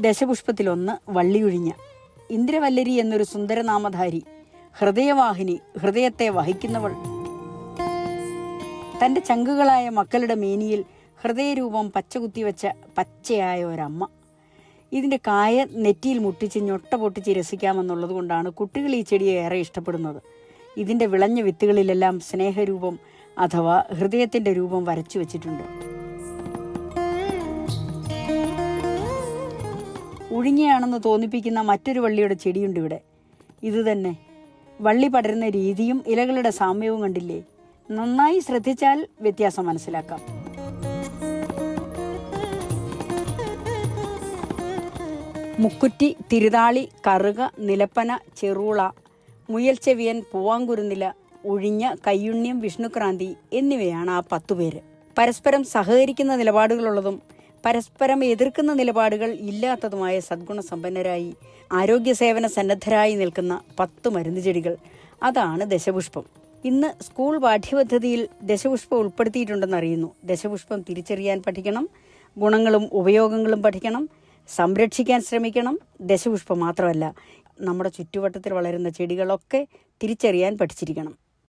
ദശപുഷ്പത്തിലൊന്ന് വള്ളിയുഴിഞ്ഞ. ഇന്ദ്രവല്ലരി എന്നൊരു സുന്ദരനാമധാരി ഹൃദയവാഹിനി ഹൃദയത്തെ വഹിക്കുന്നവൾ. തന്റെ ചങ്കുകളായ മക്കളുടെ മേനിയിൽ ഹൃദയരൂപം പച്ചകുത്തിവെച്ച പച്ചയായ ഒരമ്മ. ഇതിന്റെ കായ നെറ്റിയിൽ മുട്ടിച്ച് ഞൊട്ട പൊട്ടിച്ച് രസിക്കാമെന്നുള്ളത് കൊണ്ടാണ് കുട്ടികൾ ഈ ചെടിയെ ഏറെ ഇഷ്ടപ്പെടുന്നത്. ഇതിന്റെ വിളഞ്ഞ വിത്തുകളിലെല്ലാം സ്നേഹരൂപം അഥവാ ഹൃദയത്തിന്റെ രൂപം വരച്ചു വച്ചിട്ടുണ്ട്. ഉഴുങ്ങിയാണെന്ന് തോന്നിപ്പിക്കുന്ന മറ്റൊരു വള്ളിയുടെ ചെടിയുണ്ട് ഇവിടെ ഇതുതന്നെ വള്ളി പടരുന്ന രീതിയും ഇലകളുടെ സാമ്യവും കണ്ടില്ലേ? നന്നായി ശ്രദ്ധിച്ചാൽ വ്യത്യാസം മനസ്സിലാക്കാം. മുക്കുറ്റി തിരുതാളി കറുക നിലപ്പന ചെറുള മുയൽച്ചെവിയൻ പൂവാങ്കുരുന്നില ഒഴിഞ്ഞ കയ്യുണ്യം വിഷ്ണുക്രാന്തി എന്നിവയാണ് ആ പത്തു പേര്. പരസ്പരം സഹകരിക്കുന്ന നിലപാടുകളുള്ളതും പരസ്പരം എതിർക്കുന്ന നിലപാടുകൾ ഇല്ലാത്തതുമായ സദ്ഗുണ സമ്പന്നരായി ആരോഗ്യ സേവന സന്നദ്ധരായി നിൽക്കുന്ന പത്ത് മരുന്ന് ചെടികൾ. അതാണ് ദശപുഷ്പം. ഇന്ന് സ്കൂൾ പാഠ്യപദ്ധതിയിൽ ദശപുഷ്പം ഉൾപ്പെടുത്തിയിട്ടുണ്ടെന്ന് അറിയുന്നു. ദശപുഷ്പം തിരിച്ചറിയാൻ പഠിക്കണം ഗുണങ്ങളും ഉപയോഗങ്ങളും പഠിക്കണം സംരക്ഷിക്കാൻ ശ്രമിക്കണം. ദശപുഷ്പം മാത്രമല്ല നമ്മുടെ ചുറ്റുവട്ടത്തിൽ വളരുന്ന ചെടികളൊക്കെ തിരിച്ചറിയാൻ പഠിച്ചിരിക്കണം.